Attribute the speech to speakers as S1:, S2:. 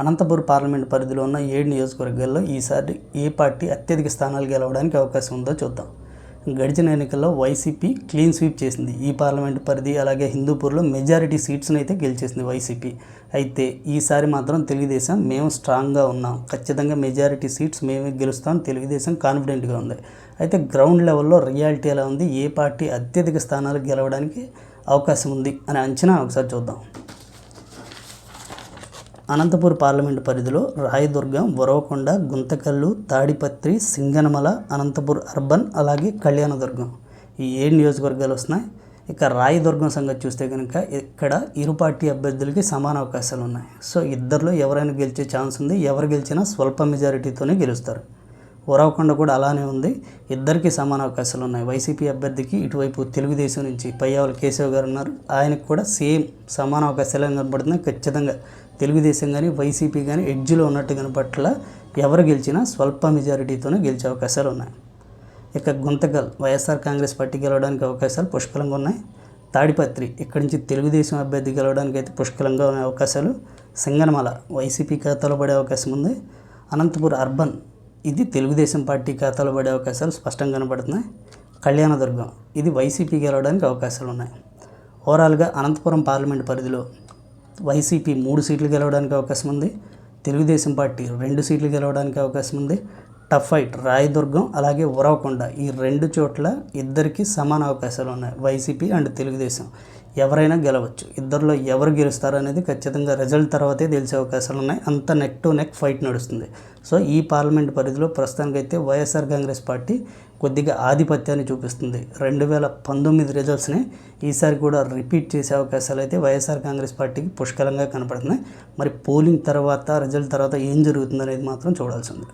S1: Anantapuram parliament పరిధిలో ఉన్న ఏడు నియోజకవర్గాల్లో ఈసారి ఏ పార్టీ అత్యధిక స్థానాలు గెలవడానికి అవకాశం ఉందో చూద్దాం. గడిచిన ఎన్నికల్లో వైసీపీ క్లీన్ స్వీప్ చేసింది. ఈ పార్లమెంట్ పరిధి అలాగే హిందూపూర్లో మెజారిటీ సీట్స్ని అయితే గెలిచేసింది వైసీపీ. అయితే ఈసారి మాత్రం తెలుగుదేశం మేము స్ట్రాంగ్గా ఉన్నాం. ఖచ్చితంగా మెజారిటీ సీట్స్ మేమే గెలుస్తాం. తెలుగుదేశం కాన్ఫిడెంట్గా ఉంది. అయితే గ్రౌండ్ లెవెల్లో రియాలిటీ ఎలా ఉంది? ఏ పార్టీ అత్యధిక స్థానాలు గెలవడానికి అవకాశం ఉంది? అనే అంచనా ఒకసారి చూద్దాం. అనంతపూర్ పార్లమెంటు పరిధిలో రాయదుర్గం వరవకొండ గుంతకల్లు తాడిపత్రి సింగనమల అనంతపూర్ అర్బన్ అలాగే కళ్యాణదుర్గం ఈ ఏడు నియోజకవర్గాలు వస్తున్నాయి. ఇక రాయదుర్గం సంగతి చూస్తే కనుక ఇక్కడ ఇరు పార్టీ అభ్యర్థులకి సమాన అవకాశాలు ఉన్నాయి. సో ఇద్దరిలో ఎవరైనా గెలిచే ఛాన్స్ ఉంది ఎవరు గెలిచినా స్వల్ప మెజారిటీతోనే గెలుస్తారు. ఉరవకొండ కూడా అలానే ఉంది. ఇద్దరికి సమాన అవకాశాలు ఉన్నాయి. వైసీపీ అభ్యర్థికి ఇటువైపు తెలుగుదేశం నుంచి పయ్యావుల కేశవ్ గారు ఉన్నారు. ఆయనకు కూడా సేమ్ సమాన అవకాశాలు కనబడుతున్నాయి ఖచ్చితంగా తెలుగుదేశం కానీ వైసీపీ కానీ ఎడ్జ్లో ఉన్నట్టు కనపట్ల ఎవరు గెలిచినా స్వల్ప మెజారిటీతోనే గెలిచే అవకాశాలు ఉన్నాయి. ఇక గుంతకల్ వైఎస్ఆర్ కాంగ్రెస్ పార్టీ గెలవడానికి అవకాశాలు పుష్కలంగా ఉన్నాయి. తాడిపత్రి ఇక్కడి నుంచి తెలుగుదేశం అభ్యర్థి గెలవడానికి అయితే పుష్కలంగా ఉన్న అవకాశాలు. సింగనమల వైసీపీ ఖాతాలో పడే అవకాశం ఉంది. అనంతపురం అర్బన్ ఇది తెలుగుదేశం పార్టీ ఖాతాలో పడే అవకాశాలు స్పష్టంగా కనబడుతున్నాయి కళ్యాణదుర్గం ఇది వైసీపీ గెలవడానికి అవకాశాలు ఉన్నాయి. ఓవరాల్గా అనంతపురం పార్లమెంట్ పరిధిలో వైసీపీ మూడు సీట్లు గెలవడానికి అవకాశం ఉంది. తెలుగుదేశం పార్టీ రెండు సీట్లు గెలవడానికి అవకాశం ఉంది. టఫ్ ఫైట్ రాయదుర్గం అలాగే ఉరవకొండ ఈ రెండు చోట్ల ఇద్దరికి సమాన అవకాశాలు ఉన్నాయి. వైసీపీ అండ్ తెలుగుదేశం ఎవరైనా గెలవచ్చు. ఇద్దరిలో ఎవరు గెలుస్తారు అనేది ఖచ్చితంగా రిజల్ట్ తర్వాతే తెలిసే అవకాశాలు ఉన్నాయి. అంత నెక్ టు నెక్ ఫైట్ నడుస్తుంది. సో ఈ పార్లమెంట్ పరిధిలో ప్రస్తుతానికైతే వైఎస్ఆర్ కాంగ్రెస్ పార్టీ కొద్దిగా ఆధిపత్యాన్ని చూపిస్తుంది. రెండు వేల పంతొమ్మిది రిజల్ట్స్ని ఈసారి కూడా రిపీట్ చేసే అవకాశాలు అయితే వైఎస్ఆర్ కాంగ్రెస్ పార్టీకి పుష్కలంగా కనపడుతున్నాయి. మరి పోలింగ్ తర్వాత రిజల్ట్ తర్వాత ఏం జరుగుతుంది అనేది మాత్రం చూడాల్సి ఉంది.